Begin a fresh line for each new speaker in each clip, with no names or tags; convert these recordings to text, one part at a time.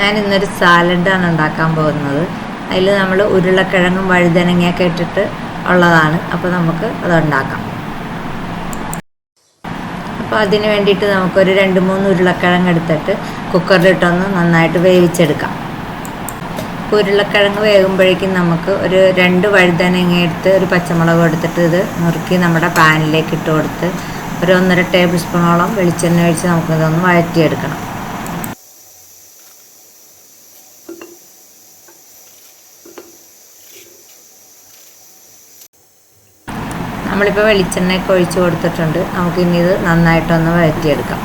ഞാൻ ഇന്നൊരു സാലഡാണ് ഉണ്ടാക്കാൻ പോകുന്നത്. അതിൽ നമ്മൾ ഉരുളക്കിഴങ്ങും വഴുതനങ്ങയൊക്കെ ഇട്ടിട്ട് ഉള്ളതാണ്. അപ്പോൾ നമുക്ക് അത് ഉണ്ടാക്കാം. അപ്പോൾ അതിന് വേണ്ടിയിട്ട് നമുക്കൊരു രണ്ട് മൂന്ന് ഉരുളക്കിഴങ്ങ് എടുത്തിട്ട് കുക്കറിലിട്ടൊന്ന് നന്നായിട്ട് വേവിച്ചെടുക്കാം. ഉരുളക്കിഴങ്ങ് വേകുമ്പോഴേക്കും നമുക്ക് ഒരു രണ്ട് വഴുതനങ്ങ എടുത്ത് ഒരു പച്ചമുളക് എടുത്തിട്ട് ഇത് നുറുക്കി നമ്മുടെ പാനിലേക്ക് ഇട്ട് കൊടുത്ത് ഒരു ഒന്നര ടേബിൾ സ്പൂണോളം വെളിച്ചെണ്ണ ഒഴിച്ച് നമുക്കിതൊന്ന് വഴറ്റിയെടുക്കണം. നമ്മളിപ്പോൾ വെളിച്ചെണ്ണയൊക്കെ ഒഴിച്ച് കൊടുത്തിട്ടുണ്ട്. നമുക്കിനി ഇത് നന്നായിട്ടൊന്ന് വഴറ്റിയെടുക്കാം.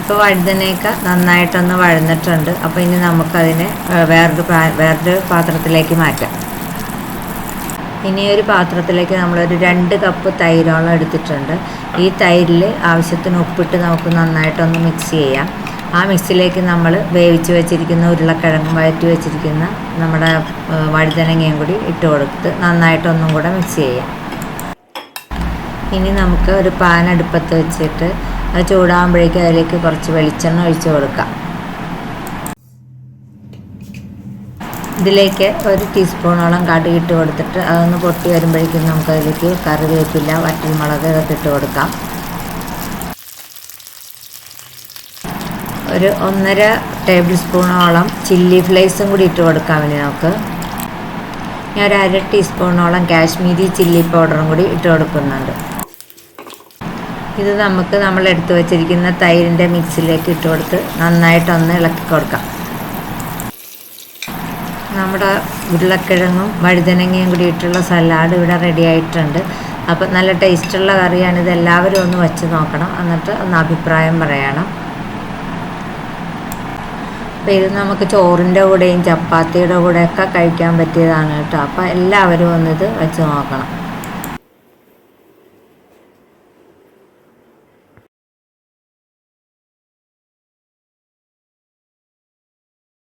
ഇപ്പോൾ വഴുതനയൊക്കെ നന്നായിട്ടൊന്ന് വഴന്നിട്ടുണ്ട്. അപ്പോൾ ഇനി നമുക്കതിനെ വേറൊരു വേറൊരു പാത്രത്തിലേക്ക് മാറ്റാം. ഇനി ഒരു പാത്രത്തിലേക്ക് നമ്മളൊരു രണ്ട് കപ്പ് തൈരോളം എടുത്തിട്ടുണ്ട്. ഈ തൈരിൽ ആവശ്യത്തിന് ഉപ്പിട്ട് നമുക്ക് നന്നായിട്ടൊന്ന് മിക്സ് ചെയ്യാം. ആ മിക്സിലേക്ക് നമ്മൾ വേവിച്ച് വെച്ചിരിക്കുന്ന ഉരുളക്കിഴങ്ങും വഴറ്റി വെച്ചിരിക്കുന്ന നമ്മുടെ വഴുതനങ്ങയും കൂടി ഇട്ട് കൊടുത്ത് നന്നായിട്ടൊന്നും കൂടെ മിക്സ് ചെയ്യാം. ഇനി നമുക്ക് ഒരു പാൻ അടുപ്പത്ത് വെച്ചിട്ട് അത് ചൂടാകുമ്പോഴേക്കും അതിലേക്ക് കുറച്ച് വെളിച്ചെണ്ണ ഒഴിച്ച് കൊടുക്കാം. ഇതിലേക്ക് ഒരു ടീസ്പൂണോളം കടുക് ഇട്ട് കൊടുത്തിട്ട് അതൊന്ന് പൊട്ടി വരുമ്പോഴേക്കും നമുക്കതിലേക്ക് കറിവേപ്പില വറ്റൽമുളക് ഇതൊക്കെ ഇട്ട് കൊടുക്കാം. ഒരു ഒന്നര ടേബിൾ സ്പൂണോളം ചില്ലി ഫ്ലേക്സും കൂടി ഇട്ട് കൊടുക്കാം ഇനി നമുക്ക് ഞാൻ ഒരു അര ടീസ്പൂണോളം കാശ്മീരി ചില്ലി പൗഡറും കൂടി ഇട്ട് കൊടുക്കുന്നുണ്ട്. ഇത് നമുക്ക് നമ്മൾ എടുത്തു വച്ചിരിക്കുന്ന തൈരിന്റെ മിക്സിലേക്ക് ഇട്ട് കൊടുത്ത് നന്നായിട്ടൊന്ന് ഇളക്കി കൊടുക്കാം. നമ്മുടെ ഉരുളക്കിഴങ്ങും വഴുതനങ്ങയും കൂടി ഇട്ടുള്ള സലാഡ് ഇവിടെ റെഡി ആയിട്ടുണ്ട്. അപ്പം നല്ല ടേസ്റ്റുള്ള കറിയാണിത് എല്ലാവരും ഒന്ന് വെച്ച് നോക്കണം. എന്നിട്ട് ഒന്ന് അഭിപ്രായം പറയണം. അപ്പോൾ ഇത് നമുക്ക് ചോറിന്റെ കൂടെയും ചപ്പാത്തിയുടെ കൂടെയൊക്കെ കഴിക്കാൻ പറ്റിയതാണ് കേട്ടോ. അപ്പോൾ എല്ലാവരും ഒന്നിത് വെച്ച് നോക്കണം.